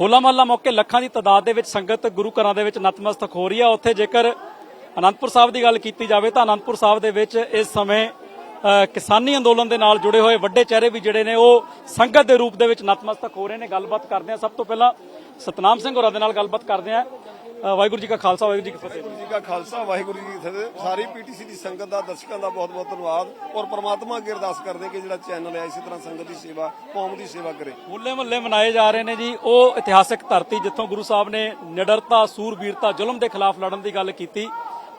ਹੋਲਾ ਮਹੱਲਾ ਮੌਕੇ ਲੱਖਾਂ ਦੀ ਤਾਦਾਦ ਦੇ ਵਿੱਚ ਸੰਗਤ ਗੁਰੂ ਘਰਾਂ ਦੇ ਵਿੱਚ ਨਤਮਸਤਕ ਹੋ ਰਹੀ ਹੈ ਉੱਥੇ ਜੇਕਰ ਅਨੰਦਪੁਰ ਸਾਹਿਬ ਦੀ ਗੱਲ ਕੀਤੀ ਜਾਵੇ ਤਾਂ ਅਨੰਦਪੁਰ ਸਾਹਿਬ ਦੇ ਵਿੱਚ ਇਸ ਸਮੇਂ ਕਿਸਾਨੀ ਅੰਦੋਲਨ ਦੇ ਨਾਲ ਜੁੜੇ ਹੋਏ ਵੱਡੇ ਚਿਹਰੇ ਵੀ ਜਿਹੜੇ ਨੇ, ਉਹ ਸੰਗਤ ਦੇ ਰੂਪ ਦੇ ਵਿੱਚ ਨਤਮਸਤਕ ਹੋ ਰਹੇ ਨੇ। ਗੱਲਬਾਤ ਕਰਦੇ ਆ। ਸਭ ਤੋਂ ਪਹਿਲਾਂ ਸਤਨਾਮ ਸਿੰਘ ਹੋਰਾਂ ਦੇ ਨਾਲ ਗੱਲਬਾਤ ਕਰਦੇ ਆ। ਵਾਹਿਗੁਰੂ ਜੀ ਕਾ ਖਾਲਸਾ ਵਾਹਿਗੁਰੂ ਜੀ ਕੀ ਫਤਿਹ। ਵਾਹਿਗੁਰੂ ਜੀ ਕਾ ਖਾਲਸਾ ਵਾਹਿਗੁਰੂ ਜੀ ਕੀ ਫਤਿਹ। ਸਾਰੀ ਪੀਟੀਸੀ ਦੀ ਸੰਗਤ ਦਾ ਦਰਸ਼ਕਾਂ ਦਾ ਬਹੁਤ ਬਹੁਤ ਧੰਨਵਾਦ। ਔਰ ਪ੍ਰਮਾਤਮਾ ਅੱਗੇ ਅਰਦਾਸ ਕਰਦੇ ਕਿ ਜਿਹੜਾ ਚੈਨਲ ਹੈ ਇਸੇ ਤਰ੍ਹਾਂ ਸੰਗਤ ਦੀ ਸੇਵਾ ਕੌਮ ਦੀ ਸੇਵਾ ਕਰੇ। ਹੋਲੇ ਮਹੱਲੇ ਮਨਾਏ ਜਾ ਰਹੇ ਨੇ ਜੀ। ਉਹ ਇਤਿਹਾਸਕ ਧਰਤੀ ਜਿੱਥੋਂ ਗੁਰੂ ਸਾਹਿਬ ਨੇ ਨਿਡਰਤਾ ਸੂਰਬੀਰਤਾ ਜ਼ੁਲਮ ਦੇ ਖਿਲਾਫ ਲੜਨ ਦੀ ਗੱਲ ਕੀਤੀ।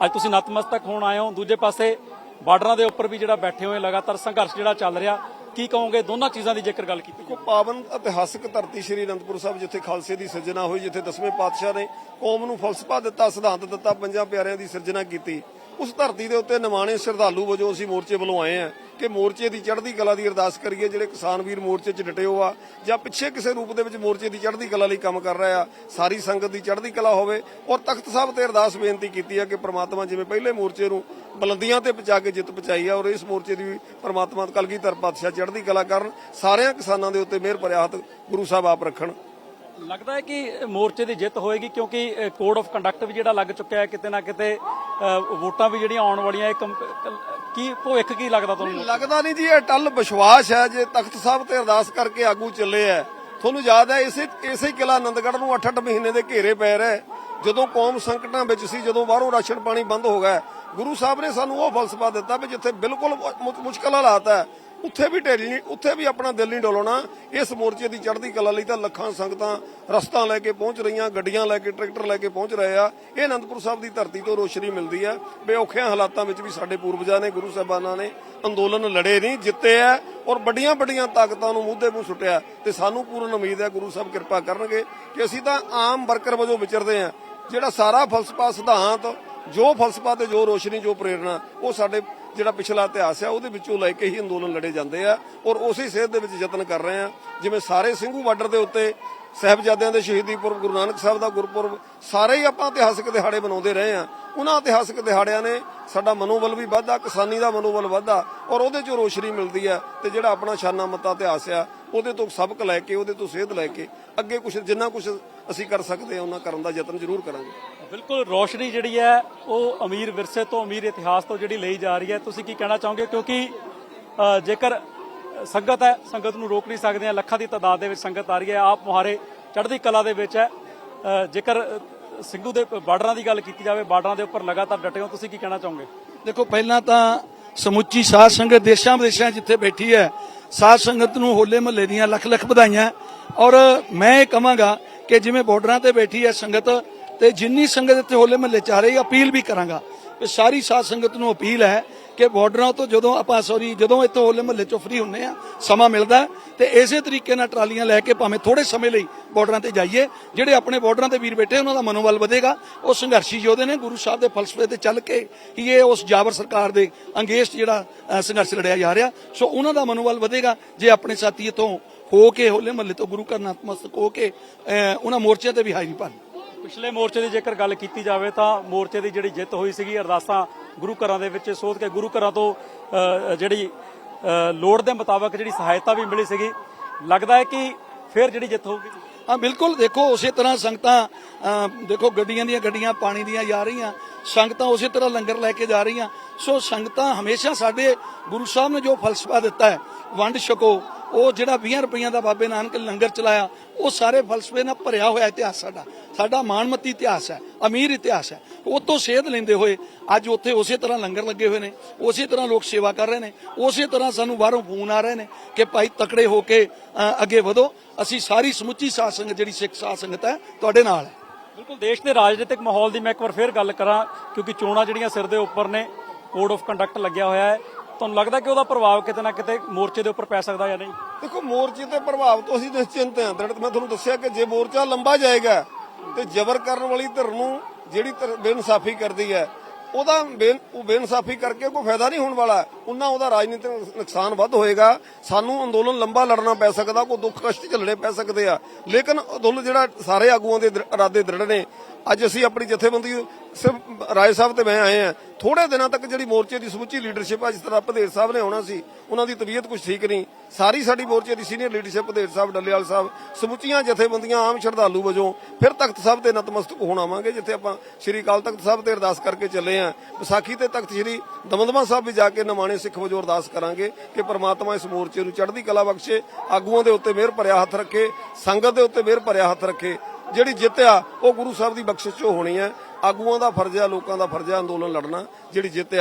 ਅੱਜ ਤੁਸੀਂ ਨਤਮਸਤਕ ਹੋਣ ਆਏ ਹੋ। ਦੂਜੇ ਪਾਸੇ ਬਾਰਡਰਾਂ ਦੇ ਉੱਪਰ ਵੀ ਜਿਹੜਾ ਬੈਠੇ ਹੋਏ ਲਗਾਤਾਰ ਸੰਘਰਸ਼ ਜਿਹੜਾ ਚੱਲ ਰਿਹਾ। ਕੀ ਕਹੋਗੇ? ਦੋਨਾਂ ਚੀਜ਼ਾਂ ਦੀ ਜੇਕਰ ਗੱਲ ਕੀਤੀ ਕੋ ਪਾਵਨ ਇਤਿਹਾਸਕ ਧਰਤੀ ਸ੍ਰੀ ਅਨੰਦਪੁਰ ਸਾਹਿਬ, ਜਿੱਥੇ ਖਾਲਸੇ ਦੀ ਸਿਰਜਣਾ ਹੋਈ, ਜਿੱਥੇ ਦਸਵੇਂ ਪਾਤਸ਼ਾਹ ਨੇ ਕੌਮ ਨੂੰ ਫਲਸਫਾ ਦਿੱਤਾ, ਸਿਧਾਂਤ ਦਿੱਤਾ, ਪੰਜਾਂ ਪਿਆਰਿਆਂ ਦੀ ਸਿਰਜਣਾ ਕੀਤੀ, ਉਸ ਧਰਤੀ ਦੇ ਉੱਤੇ ਨਿਮਾਣੇ ਸ਼ਰਧਾਲੂ ਵਜੋਂ ਅਸੀਂ ਮੋਰਚੇ ਵੱਲੋਂ ਆਏ ਆ ਕਿ ਮੋਰਚੇ ਦੀ ਚੜ੍ਹਦੀ ਕਲਾ ਦੀ ਅਰਦਾਸ ਕਰੀਏ, ਜਿਹੜੇ ਕਿਸਾਨ ਵੀਰ ਮੋਰਚੇ 'ਚ ਡਟੇ ਆ ਜਾਂ ਪਿੱਛੇ ਕਿਸੇ ਰੂਪ ਦੇ ਵਿੱਚ ਮੋਰਚੇ ਦੀ ਚੜ੍ਹਦੀ ਕਲਾ ਲਈ ਕੰਮ ਕਰ ਰਹੇ ਆ ਸਾਰੀ ਸੰਗਤ ਦੀ ਚੜ੍ਹਦੀ ਕਲਾ ਹੋਵੇ। ਔਰ ਤਖਤ ਸਾਹਿਬ ਤੇ ਅਰਦਾਸ ਬੇਨਤੀ ਕੀਤੀ ਹੈ ਕਿ ਪ੍ਰਮਾਤਮਾ ਜਿਵੇਂ ਪਹਿਲੇ ਮੋਰਚੇ ਨੂੰ ਬੁਲੰਦੀਆਂ ਤੇ ਪਹੁੰਚਾ ਕੇ ਜਿੱਤ ਪਹੁੰਚਾਈ ਆ ਔਰ ਇਸ ਮੋਰਚੇ ਦੀ ਵੀ ਪ੍ਰਮਾਤਮਾ ਕਲਗੀਧਰ ਪਾਤਸ਼ਾਹ ਚੜ੍ਹਦੀ ਕਲਾ ਕਰਨ, ਸਾਰਿਆਂ ਕਿਸਾਨਾਂ ਦੇ ਉੱਤੇ ਮਿਹਰ ਭਰਿਆ ਹੱਥ ਗੁਰੂ ਸਾਹਿਬ ਆਪ ਰੱਖਣ। ਲੱਗਦਾ ਹੈ ਕਿ ਮੋਰਚੇ ਦੀ ਜਿੱਤ ਹੋਏਗੀ ਕਿਉਂਕਿ ਕੋਡ ਆਫ ਕੰਡਕਟ ਵੀ ਜਿਹੜਾ ਲੱਗ ਚੁੱਕਿਆ ਹੈ ਕਿਤੇ ਨਾ ਕਿਤੇ ਵੋਟਾਂ ਵੀ ਜਿਹੜੀਆਂ ਆਉਣ ਵਾਲੀਆਂ, ਇਹ ਕੀ ਭਵਿੱਖ ਕੀ ਲੱਗਦਾ ਤੁਹਾਨੂੰ? ਲੱਗਦਾ ਨਹੀਂ ਜੀ ਇਹ ਟੱਲ ਵਿਸ਼ਵਾਸ ਹੈ ਜੇ ਤਖਤ ਸਾਹਿਬ ਤੇ ਅਰਦਾਸ ਕਰਕੇ ਆਗੂ ਚੱਲੇ ਆ ਤੁਹਾਨੂੰ ਯਾਦ ਹੈ ਇਸੇ ਇਸੇ ਕਿਲਾ ਆਨੰਦਗੜ੍ਹ ਨੂੰ 8-8 ਮਹੀਨੇ ਦੇ ਘੇਰੇ ਪੈ ਰਹੇ। ਜਦੋਂ ਕੌਮ ਸੰਕਟਾਂ ਵਿੱਚ ਸੀ ਜਦੋਂ ਬਾਹਰੋਂ ਰਾਸ਼ਨ ਪਾਣੀ ਬੰਦ ਹੋ ਗਿਆ ਗੁਰੂ ਸਾਹਿਬ ਨੇ ਸਾਨੂੰ ਉਹ ਫਲਸਫਾ ਦਿੱਤਾ ਵੀ ਜਿੱਥੇ ਬਿਲਕੁਲ ਮੁਸ਼ਕਲ ਹਾਲਾਤ ਹੈ ਉੱਥੇ ਵੀ ਢਿੱਲ ਨਹੀਂ, ਉੱਥੇ ਵੀ ਆਪਣਾ ਦਿਲ ਨਹੀਂ ਡੋਲਾਉਣਾ ਇਸ ਮੋਰਚੇ ਦੀ ਚੜ੍ਹਦੀ ਕਲਾ ਲਈ ਤਾਂ ਲੱਖਾਂ ਸੰਗਤਾਂ ਰਸਤਾ ਲੈ ਕੇ ਪਹੁੰਚ ਰਹੀਆਂ, ਗੱਡੀਆਂ ਲੈ ਕੇ, ਟਰੈਕਟਰ ਲੈ ਕੇ ਪਹੁੰਚ ਰਹੇ ਆ। ਇਹ ਅਨੰਦਪੁਰ ਸਾਹਿਬ ਦੀ ਧਰਤੀ ਤੋਂ ਰੋਸ਼ਨੀ ਮਿਲਦੀ ਹੈ। ਬੇ ਔਖਿਆਂ ਹਾਲਾਤਾਂ ਵਿੱਚ ਵੀ ਸਾਡੇ ਪੂਰਵਜਾਂ ਨੇ, ਗੁਰੂ ਸਾਹਿਬਾਨਾਂ ਨੇ ਅੰਦੋਲਨ ਲੜੇ ਨਹੀਂ, ਜਿੱਤੇ ਆ ਔਰ ਵੱਡੀਆਂ ਵੱਡੀਆਂ ਤਾਕਤਾਂ ਨੂੰ ਮੂਧੇ ਮੂੰਹ ਸੁੱਟਿਆ। ਤੇ ਸਾਨੂੰ ਪੂਰਨ ਉਮੀਦ ਹੈ, ਗੁਰੂ ਸਾਹਿਬ ਕਿਰਪਾ ਕਰਨਗੇ ਕਿ ਅਸੀਂ ਤਾਂ ਆਮ ਵਰਕਰ ਵਜੋਂ ਵਿਚਰਦੇ ਆ ਜਿਹੜਾ ਸਾਰਾ ਫਲਸਫਾ ਸਿਧਾਂਤ, ਜੋ ਫਲਸਫਾ ਤੇ ਜੋ ਰੋਸ਼ਨੀ, ਜੋ ਪ੍ਰੇਰਣਾ, ਉਹ ਸਾਡੇ ਜਿਹੜਾ ਪਿਛਲਾ ਇਤਿਹਾਸ ਹੈ, ਉਹਦੇ ਵਿੱਚੋਂ ਲੈ ਕੇ ਹੀ ਅੰਦੋਲਨ ਲੜੇ ਜਾਂਦੇ ਆ ਔਰ ਉਸੇ ਸੇਧ ਦੇ ਵਿੱਚ ਯਤਨ ਕਰ ਰਹੇ ਆ। ਜਿਵੇਂ ਸਾਰੇ ਸਿੰਘੂ ਬਾਰਡਰ ਦੇ ਉੱਤੇ ਸਾਹਿਬਜ਼ਾਦਿਆਂ ਦੇ ਸ਼ਹੀਦੀ ਪੁਰਬ, ਗੁਰੂ ਨਾਨਕ ਸਾਹਿਬ ਦਾ ਗੁਰਪੁਰਬ, ਸਾਰੇ ਹੀ ਆਪਾਂ ਇਤਿਹਾਸਕ ਦਿਹਾੜੇ ਮਨਾਉਂਦੇ ਰਹੇ ਆ ਉਹਨਾਂ ਇਤਿਹਾਸਕ ਦਿਹਾੜਿਆਂ ਨੇ ਸਾਡਾ ਮਨੋਬਲ ਵੀ ਵਧਾ ਕਿਸਾਨੀ ਦਾ ਮਨੋਬਲ ਵਧਾ ਔਰ ਉਹਦੇ ਚੋਂ ਰੋਸ਼ਨੀ ਮਿਲਦੀ ਹੈ ਤੇ ਜਿਹੜਾ ਆਪਣਾ ਸ਼ਾਨਾ ਮੱਤਾ ਇਤਿਹਾਸ ਆ, ਉਹਦੇ ਤੋਂ ਸਬਕ ਲੈ ਕੇ, ਉਹਦੇ ਤੋਂ ਸੇਧ ਲੈ ਕੇ ਅੱਗੇ ਕੁਝ ਜਿੰਨਾ ਕੁਝ ਅਸੀਂ ਕਰ ਸਕਦੇ ਆ ਉਹਨਾਂ ਕਰਨ ਦਾ ਯਤਨ ਜ਼ਰੂਰ ਕਰਾਂਗੇ। ਬਿਲਕੁਲ, ਰੋਸ਼ਨੀ ਜਿਹੜੀ ਹੈ, ਉਹ ਅਮੀਰ ਵਿਰਸੇ ਤੋਂ, ਅਮੀਰ ਇਤਿਹਾਸ ਤੋਂ ਜਿਹੜੀ ਲਈ ਜਾ ਰਹੀ ਹੈ। ਤੁਸੀਂ ਕੀ ਕਹਿਣਾ ਚਾਹੋਗੇ? ਕਿਉਂਕਿ ਜੇਕਰ ਸੰਗਤ ਹੈ ਸੰਗਤ ਨੂੰ ਰੋਕ ਨਹੀਂ ਸਕਦੇ ਆ ਲੱਖਾਂ ਦੀ ਤਾਦਾਦ ਦੇ ਵਿੱਚ ਸੰਗਤ ਆ ਰਹੀ ਹੈ। ਆਪ ਮੁਹਾਰੇ ਚੜ੍ਹਦੀ ਕਲਾ ਦੇ ਵਿੱਚ ਹੈ। ਜੇਕਰ ਅ, ਸਿੰਘੂ ਦੇ ਬਾਰਡਰਾਂ ਦੀ ਗੱਲ ਕੀਤੀ ਜਾਵੇ ਬਾਰਡਰਾਂ ਦੇ ਉੱਪਰ ਲਗਾਤਾਰ ਡਟੇ ਹੋ ਤੁਸੀਂ ਕੀ ਕਹਿਣਾ ਚਾਹੋਗੇ? ਦੇਖੋ ਪਹਿਲਾਂ ਤਾਂ ਸਮੁੱਚੀ ਸਾਧ ਸੰਗਤ ਦੇਸ਼ਾਂ ਵਿਦੇਸ਼ਾਂ ਜਿੱਥੇ ਬੈਠੀ ਹੈ ਸਾਧ ਸੰਗਤ ਨੂੰ ਹੋਲੇ ਮਹੱਲੇ ਦੀਆਂ ਲੱਖ ਲੱਖ ਵਧਾਈਆਂ। ਔਰ ਮੈਂ ਇਹ ਕਹਾਂਗਾ ਕਿ ਜਿਵੇਂ ਬਾਰਡਰਾਂ ਤੇ ਬੈਠੀ ਹੈ ਸੰਗਤ ਤੇ ਜਿੰਨੀ ਸੰਗਤ ਇੱਥੇ ਹੋਲੇ ਮਹੱਲੇ ਚ ਆ ਰਹੀ ਅਪੀਲ ਵੀ ਕਰਾਂਗਾ ਕਿ ਸਾਰੀ ਸਾਧ ਸੰਗਤ ਨੂੰ ਅਪੀਲ ਹੈ ਕਿ ਬਾਰਡਰਾਂ ਤੋਂ ਜਦੋਂ ਆਪਾਂ ਸੌਰੀ ਜਦੋਂ ਇੱਥੋਂ ਹੋਲੇ ਮਹੱਲੇ ਚੋਂ ਫ੍ਰੀ ਹੁੰਨੇ ਆ ਸਮਾਂ ਮਿਲਦਾ ਹੈ, ਤੇ ਇਸੇ ਤਰੀਕੇ ਨਾਲ ਟਰਾਲੀਆਂ ਲੈ ਕੇ ਭਾਵੇਂ ਥੋੜੇ ਸਮੇਂ ਲਈ ਬਾਰਡਰਾਂ ਤੇ ਜਾਈਏ ਜਿਹੜੇ ਆਪਣੇ ਬਾਰਡਰਾਂ ਤੇ ਵੀਰ ਬੈਠੇ ਉਹਨਾਂ ਦਾ ਮਨੋਬਲ ਵਧੇਗਾ। ਉਹ ਸੰਘਰਸ਼ੀ ਯੋਧੇ ਨੇ ਗੁਰੂ ਸਾਹਿਬ ਦੇ ਫਲਸਫੇ ਤੇ ਚੱਲ ਕੇ ਹੀ ਇਹ ਉਸ ਜਾਬਰ ਸਰਕਾਰ ਦੇ ਅੰਗੇਸਟ ਜਿਹੜਾ ਸੰਘਰਸ਼ ਲੜਿਆ ਜਾ ਰਿਹਾ। ਸੋ ਉਹਨਾਂ ਦਾ ਮਨੋਬਲ ਵਧੇਗਾ। ਜੇ ਆਪਣੇ ਸਾਥੀ ਇਥੋਂ ਹੋ ਕੇ ਹੋਲੇ ਮਹੱਲੇ ਤੋਂ ਗੁਰੂ ਘਰ ਨਤਮਸਤਕ ਹੋ ਕੇ ਉਹਨਾਂ ਮੋਰਚਿਆਂ ਤੇ ਵੀ ਹਾਜ਼ਰੀ ਭਰਨ ਪਿਛਲੇ ਮੋਰਚੇ ਦੀ ਜੇਕਰ ਗੱਲ ਕੀਤੀ ਜਾਵੇ ਤਾਂ ਮੋਰਚੇ ਦੀ ਜਿਹੜੀ ਜਿੱਤ ਹੋਈ ਸੀਗੀ ਅਰਦਾਸਾਂ ਗੁਰੂ ਘਰਾਂ ਦੇ ਵਿੱਚ ਸੋਧ ਕੇ ਗੁਰੂ ਘਰਾਂ ਤੋਂ ਜਿਹੜੀ ਲੋੜ ਦੇ ਮੁਤਾਬਕ ਜਿਹੜੀ ਸਹਾਇਤਾ ਵੀ ਮਿਲੀ ਸੀਗੀ। ਲੱਗਦਾ ਹੈ ਕਿ ਫਿਰ ਜਿਹੜੀ ਜਿੱਤ ਹੋਊਗੀ। ਹਾਂ, ਬਿਲਕੁਲ। ਦੇਖੋ, ਉਸੇ ਤਰ੍ਹਾਂ ਸੰਗਤਾਂ ਦੇਖੋ, ਗੱਡੀਆਂ ਦੀਆਂ ਗੱਡੀਆਂ, ਪਾਣੀ ਦੀਆਂ ਜਾ ਰਹੀਆਂ, ਸੰਗਤਾਂ ਉਸੇ ਤਰ੍ਹਾਂ ਲੰਗਰ ਲੈ ਕੇ ਜਾ ਰਹੀਆਂ। ਸੋ ਸੰਗਤਾਂ ਹਮੇਸ਼ਾ ਸਾਡੇ ਗੁਰੂ ਸਾਹਿਬ ਨੇ ਜੋ ਫਲਸਫਾ ਦਿੱਤਾ ਹੈ, ਵੰਡ ਛਕੋ ਉਹ ਜਿਹੜਾ 20 ਰੁਪਈਆਂ ਦਾ ਬਾਬੇ ਨਾਨਕ ਲੰਗਰ ਚਲਾਇਆ, ਉਹ ਸਾਰੇ ਫਲਸਫੇ ਨਾਲ ਭਰਿਆ ਹੋਇਆ ਇਤਿਹਾਸ ਸਾਡਾ। ਸਾਡਾ ਮਾਣਮੱਤੀ ਇਤਿਹਾਸ ਹੈ, ਅਮੀਰ ਇਤਿਹਾਸ ਹੈ। ਉਹ ਤੋਂ ਸੇਧ ਲੈਂਦੇ ਹੋਏ ਅੱਜ ਉੱਥੇ ਉਸੇ ਤਰ੍ਹਾਂ ਲੰਗਰ ਲੱਗੇ ਹੋਏ ਨੇ, ਉਸੇ ਤਰ੍ਹਾਂ ਲੋਕ ਸੇਵਾ ਕਰ ਰਹੇ ਨੇ, ਉਸੇ ਤਰ੍ਹਾਂ ਸਾਨੂੰ ਬਾਹਰੋਂ ਫੋਨ ਆ ਰਹੇ ਨੇ ਕਿ ਭਾਈ ਤਕੜੇ ਹੋ ਕੇ ਅੱਗੇ ਵਧੋ। ਅਸੀਂ ਸਾਰੀ ਸਮੁੱਚੀ ਸਾਧ ਸੰਗਤ, ਜਿਹੜੀ ਸਿੱਖ ਸਾਧ ਸੰਗਤ ਹੈ, ਤੁਹਾਡੇ ਨਾਲ ਹੈ। ਬਿਲਕੁਲ, ਦੇਸ਼ ਦੇ ਰਾਜਨੀਤਿਕ ਮਾਹੌਲ ਦੀ ਮੈਂ ਇੱਕ ਵਾਰ ਫਿਰ ਗੱਲ ਕਰਾਂ, ਕਿਉਂਕਿ ਚੋਣਾਂ ਜਿਹੜੀਆਂ ਸਿਰ ਦੇ ਉੱਪਰ ਨੇ ਕੋਡ ਆਫ ਕੰਡਕਟ ਲੱਗਿਆ ਹੋਇਆ ਹੈ। ਤੁਹਾਨੂੰ ਲੱਗਦਾ ਕਿ ਉਹਦਾ ਪ੍ਰਭਾਵ ਕਿਤੇ ਨਾ ਕਿਤੇ ਮੋਰਚੇ ਦੇ ਉੱਪਰ ਪੈ ਸਕਦਾ ਜਾਂ ਨਹੀਂ? ਦੇਖੋ, ਮੋਰਚੇ ਤੇ ਪ੍ਰਭਾਵ ਤੋਂ ਅਸੀਂ ਨਿਸ਼ਚਿੰਤ ਹਾਂ। ਦ੍ਰਿੜ ਮੈਂ ਤੁਹਾਨੂੰ ਦੱਸਿਆ ਕਿ ਜੇ ਮੋਰਚਾ ਲੰਬਾ ਜਾਏਗਾ ਤੇ ਜ਼ਬਰ ਕਰਨ ਵਾਲੀ ਧਿਰ ਨੂੰ ਜਿਹੜੀ ਬੇਇਨਸਾਫੀ ਕਰਦੀ ਹੈ, ਉਹਦਾ ਉਹ ਬੇਇਨਸਾਫੀ ਕਰਕੇ ਕੋਈ ਫਾਇਦਾ ਨਹੀਂ ਹੋਣ ਵਾਲਾ। ਉਹਨਾਂ ਉਹਦਾ ਰਾਜਨੀਤਿਕ ਨੁਕਸਾਨ ਵੱਧ ਹੋਏਗਾ। ਸਾਨੂੰ ਅੰਦੋਲਨ ਲੰਬਾ ਲੜਨਾ ਪੈ ਸਕਦਾ, ਕੋਈ ਦੁੱਖ ਕਸ਼ਟ ਝੱਲਣੇ ਪੈ ਸਕਦੇ ਆ। ਲੇਕਿਨ ਅੰਦੋਲਨ ਜਿਹੜਾ ਸਾਰੇ ਆਗੂਆਂ ਦੇ ਇਰਾਦੇ ਦ੍ਰਿੜ ਨੇ, ਅੱਜ ਅਸੀਂ ਆਪਣੀ ਜਥੇਬੰਦੀ ਸਿਰਫ ਰਾਏ ਸਾਹਿਬ ਤੇ ਮੈਂ ਆਏ ਆ। ਥੋੜੇ ਦਿਨਾਂ ਤੱਕ ਜਿਹੜੀ ਮੋਰਚੇ ਦੀ ਸਮੁੱਚੀ ਲੀਡਰਸ਼ਿਪ ਆ, ਜਿਸ ਤਰ੍ਹਾਂ ਭਦੇਰ ਸਾਹਿਬ ਨੇ ਆਉਣਾ ਸੀ, ਉਹਨਾਂ ਦੀ ਤਬੀਅਤ ਕੁਝ ਠੀਕ ਨਹੀਂ। ਸਾਰੀ ਸਾਡੀ ਮੋਰਚੇ ਦੀ ਸੀਨੀਅਰ ਲੀਡਰਸ਼ਿਪ ਭਦੇਰ ਸਾਹਿਬ, ਡੱਲੇਵਾਲ ਸਾਹਿਬ, ਸਮੁੱਚੀਆਂ ਜਥੇਬੰਦੀਆਂ, ਆਮ ਸ਼ਰਧਾਲੂ ਵਜੋਂ ਫਿਰ ਤਖਤ ਸਾਹਿਬ ਤੇ ਨਤਮਸਤਕ ਹੋਣ ਆਵਾਂਗੇ, ਜਿੱਥੇ ਆਪਾਂ ਸ਼੍ਰੀ ਅਕਾਲ ਤਖਤ ਸਾਹਿਬ ਤੇ ਅਰਦਾਸ ਕਰਕੇ ਚੱਲੇ ਆ। ਵਿਸਾਖੀ ਤੇ ਤਖਤ ਸ਼੍ਰੀ ਦਮਦਮਾ ਸਾਹਿਬ ਵੀ ਜਾ ਕੇ ਨਮਾਣੇ ਸਿੱਖ ਵਜੋਂ ਅਰਦਾਸ ਕਰਾਂਗੇ ਕਿ ਪ੍ਰਮਾਤਮਾ ਇਸ ਮੋਰਚੇ ਨੂੰ ਚੜ੍ਹਦੀ ਕਲਾ ਬਖਸ਼ੇ, ਆਗੂਆਂ ਦੇ ਉੱਤੇ ਮਿਹਰ ਭਰਿਆ ਹੱਥ ਰੱਖੇ, ਸੰਗਤ ਦੇ ਉੱਤੇ ਮਿਹਰ ਭਰਿਆ ਹੱਥ ਰੱਖੇ। ਜਿਹੜੀ ਜਿੱਤ ਆ, ਉਹ ਗੁਰੂ ਸਾਹਿਬ ਦੀ ਬਖਸ਼ਿਸ਼ ਚੋਂ ਹੋਣੀ ਹੈ। ਆਗੂਆਂ ਦਾ ਫਰਜ਼ ਆ, ਲੋਕਾਂ ਦਾ ਫਰਜ਼ ਆ ਅੰਦੋਲਨ ਲੜਨਾ, ਜਿਹੜੀ ਜਿੱਤ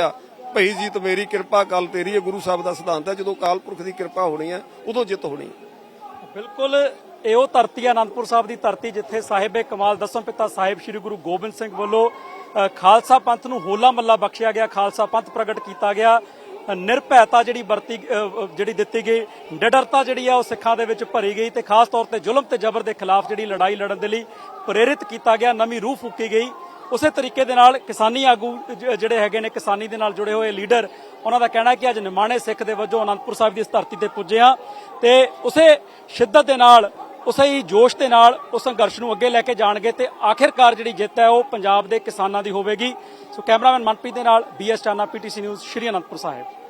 ਭਈ ਜੀਤ ਮੇਰੀ ਕਿਰਪਾ ਕਾਲ ਤੇਰੀ ਹੈ, ਗੁਰੂ ਸਾਹਿਬ ਦਾ ਸਿਧਾਂਤ ਹੈ, ਜਦੋਂ ਕਾਲ ਪੁਰਖ ਦੀ ਕਿਰਪਾ ਹੋਣੀ ਹੈ, ਉਦੋਂ ਜਿੱਤ ਹੋਣੀ ਬਿਲਕੁਲ, ਇਹ ਉਹ ਧਰਤੀ ਹੈ ਸਾਹਿਬ ਦੀ ਧਰਤੀ, ਜਿੱਥੇ ਸਾਹਿਬੇ ਕਮਾਲ ਦਸਮ ਪਿਤਾ ਸਾਹਿਬ ਸ੍ਰੀ ਗੁਰੂ ਗੋਬਿੰਦ ਸਿੰਘ ਵੱਲੋਂ ਖਾਲਸਾ ਪੰਥ ਨੂੰ ਹੋਲਾ ਮੱਲਾ ਬਖਸ਼ਿਆ ਗਿਆ, ਖਾਲਸਾ ਪੰਥ ਪ੍ਰਗਟ ਕੀਤਾ ਗਿਆ। ਨਿਰਭੈਤਾ ਜਿਹੜੀ ਵਰਤੀ ਜਿਹੜੀ ਦਿੱਤੀ ਗਈ, ਨਿਡਰਤਾ ਜਿਹੜੀ ਆ, ਉਹ ਸਿੱਖਾਂ ਦੇ ਵਿੱਚ ਭਰੀ ਗਈ ਤੇ ਖਾਸ ਤੌਰ ਤੇ ਜ਼ੁਲਮ ਤੇ ਜ਼ਬਰ ਦੇ ਖਿਲਾਫ ਜਿਹੜੀ ਲੜਾਈ ਲੜਨ ਦੇ ਲਈ ਪ੍ਰੇਰਿਤ ਕੀਤਾ ਗਿਆ, ਨਵੀਂ ਰੂਹ ਫੂਕੀ ਗਈ। ਉਸੇ ਤਰੀਕੇ ਦੇ ਨਾਲ ਕਿਸਾਨੀ ਆਗੂ ਜਿਹੜੇ ਹੈਗੇ ਨੇ ਕਿਸਾਨੀ ਦੇ ਨਾਲ ਜੁੜੇ ਹੋਏ ਲੀਡਰ, ਉਹਨਾਂ ਦਾ ਕਹਿਣਾ ਕਿ ਅੱਜ ਨਿਮਾਣੇ ਸਿੱਖ ਦੇ ਵਜੋਂ ਅਨੰਦਪੁਰ ਸਾਹਿਬ ਦੀ ਇਸ ਧਰਤੀ ਤੇ ਪੁੱਜੇ ਆ ਤੇ ਉਸੇ ਸ਼ਿੱਦਤ ਦੇ ਨਾਲ, ਉਸੇ ਹੀ ਜੋਸ਼ ਦੇ ਨਾਲ ਉਸ ਸੰਘਰਸ਼ ਨੂੰ ਅੱਗੇ ਲੈ ਕੇ ਜਾਣਗੇ ਤੇ ਆਖਿਰਕਾਰ ਜਿਹੜੀ ਜਿੱਤ ਹੈ ਉਹ ਪੰਜਾਬ ਦੇ ਕਿਸਾਨਾਂ ਦੀ ਹੋਵੇਗੀ। ਸੋ ਕੈਮਰਾਮੈਨ ਮਨਪ੍ਰੀਤ ਦੇ ਨਾਲ BS Chana PTC news, Shri Anandpur Sahib.